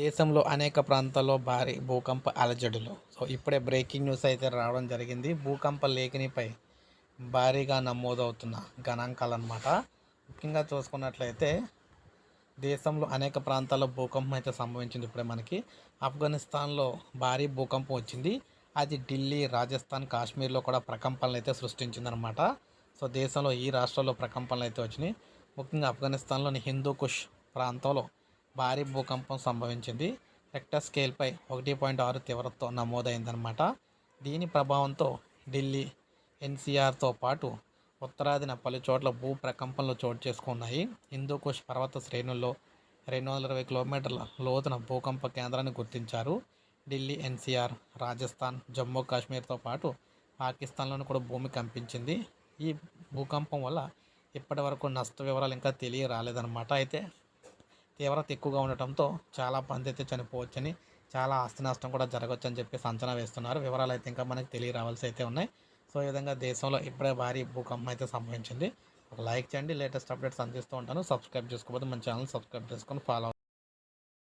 దేశంలో అనేక ప్రాంతాల్లో భారీ భూకంప అలజడులు. సో ఇప్పుడే బ్రేకింగ్ న్యూస్ అయితే రావడం జరిగింది. భూకంప లేఖనిపై భారీగా నమోదవుతున్న గణాంకాలు అనమాట ముఖ్యంగా చూసుకున్నట్లయితే దేశంలో అనేక ప్రాంతాల్లో భూకంపం అయితే సంభవించింది ఇప్పుడే మనకి. ఆఫ్ఘనిస్తాన్లో భారీ భూకంపం వచ్చింది. అది ఢిల్లీ రాజస్థాన్ కాశ్మీర్లో కూడా ప్రకంపనలు అయితే సృష్టించిందనమాట సో దేశంలో ఈ రాష్ట్రాల్లో ప్రకంపనలు అయితే వచ్చినాయి. ముఖ్యంగా ఆఫ్ఘనిస్తాన్లోని హిందూ కుష్ ప్రాంతంలో భారీ భూకంపం సంభవించింది. రెక్టర్ స్కేల్పై ఒకటి పాయింట్ ఆరు తీవ్రతతో నమోదైందనమాట దీని ప్రభావంతో ఢిల్లీ ఎన్సీఆర్తో పాటు ఉత్తరాదిన పలు చోట్ల భూ ప్రకంపనలు చోటు చేసుకున్నాయి. హిందూకుష్ పర్వత శ్రేణుల్లో రెండు వందల ఇరవై కిలోమీటర్ల లోతున భూకంప కేంద్రాన్ని గుర్తించారు. ఢిల్లీ ఎన్సీఆర్ రాజస్థాన్ జమ్మూ కాశ్మీర్తో పాటు పాకిస్తాన్లోనూ కూడా భూమి కంపించింది. ఈ భూకంపం వల్ల ఇప్పటి వరకు నష్ట వివరాలు ఇంకా తెలియ రాలేదన్నమాట అయితే తీవ్రత ఎక్కువగా ఉండటంతో చాలా మంది అయితే చనిపోవచ్చని చాలా ఆస్తి నష్టం కూడా జరగవచ్చని చెప్పి చెప్పేసి అంచనా వేస్తున్నారు. వివరాలు అయితే ఇంకా మనకి తెలియరావాల్సి అయితే ఉన్నాయి. సో ఈ విధంగా దేశంలో ఇప్పుడే భారీ భూకంపం అయితే సంభవించింది. ఒక లైక్ చేయండి. లేటెస్ట్ అప్డేట్స్ అందిస్తూ ఉంటాను. సబ్స్క్రైబ్ చేసుకోకపోతే మన ఛానల్ సబ్స్క్రైబ్ చేసుకొని ఫాలో